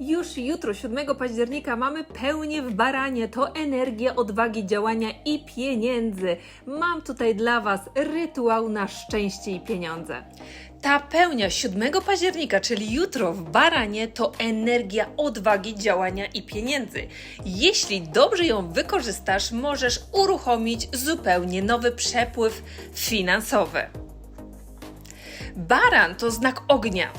Już jutro, 7 października, mamy pełnię w baranie. To energia odwagi, działania i pieniędzy. Mam tutaj dla Was rytuał na szczęście i pieniądze. Ta pełnia 7 października, czyli jutro w baranie, to energia odwagi, działania i pieniędzy. Jeśli dobrze ją wykorzystasz, możesz uruchomić zupełnie nowy przepływ finansowy. Baran to znak ognia,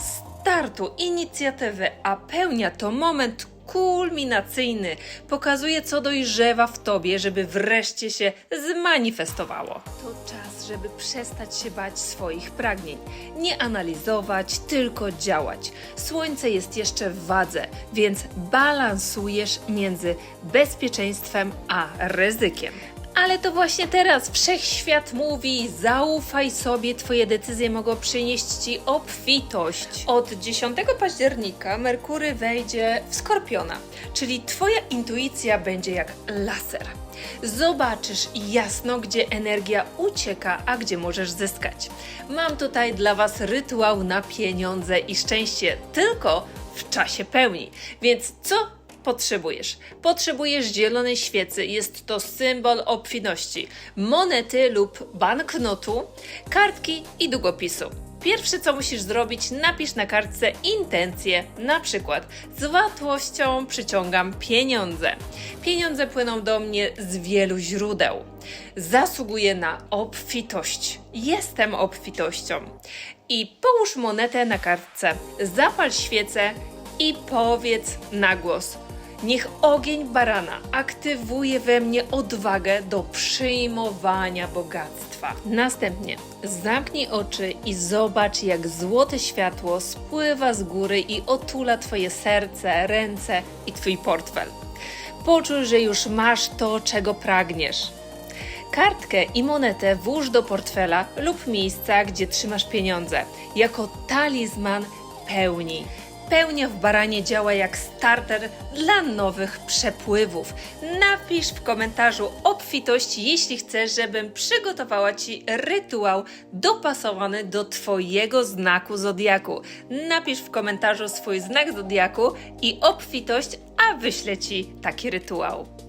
startu, inicjatywy, a pełnia to moment kulminacyjny. Pokazuje, co dojrzewa w tobie, żeby wreszcie się zmanifestowało. To czas, żeby przestać się bać swoich pragnień. Nie analizować, tylko działać. Słońce jest jeszcze w wadze, więc balansujesz między bezpieczeństwem a ryzykiem. Ale to właśnie teraz wszechświat mówi: zaufaj sobie, Twoje decyzje mogą przynieść Ci obfitość. Od 10 października Merkury wejdzie w skorpiona, czyli Twoja intuicja będzie jak laser. Zobaczysz jasno, gdzie energia ucieka, a gdzie możesz zyskać. Mam tutaj dla Was rytuał na pieniądze i szczęście, tylko w czasie pełni. Więc co potrzebujesz? Potrzebujesz zielonej świecy, jest to symbol obfitości, monety lub banknotu, kartki i długopisu. Pierwsze co musisz zrobić, napisz na kartce intencję, na przykład z łatwością przyciągam pieniądze. Pieniądze płyną do mnie z wielu źródeł. Zasługuję na obfitość. Jestem obfitością. I połóż monetę na kartce, zapal świecę i powiedz na głos. Niech ogień barana aktywuje we mnie odwagę do przyjmowania bogactwa. Następnie zamknij oczy i zobacz, jak złote światło spływa z góry i otula Twoje serce, ręce i Twój portfel. Poczuj, że już masz to, czego pragniesz. Kartkę i monetę włóż do portfela lub miejsca, gdzie trzymasz pieniądze, jako talizman pełni. Pełnia w baranie działa jak starter dla nowych przepływów. Napisz w komentarzu obfitość, jeśli chcesz, żebym przygotowała Ci rytuał dopasowany do Twojego znaku zodiaku. Napisz w komentarzu swój znak zodiaku i obfitość, a wyślę Ci taki rytuał.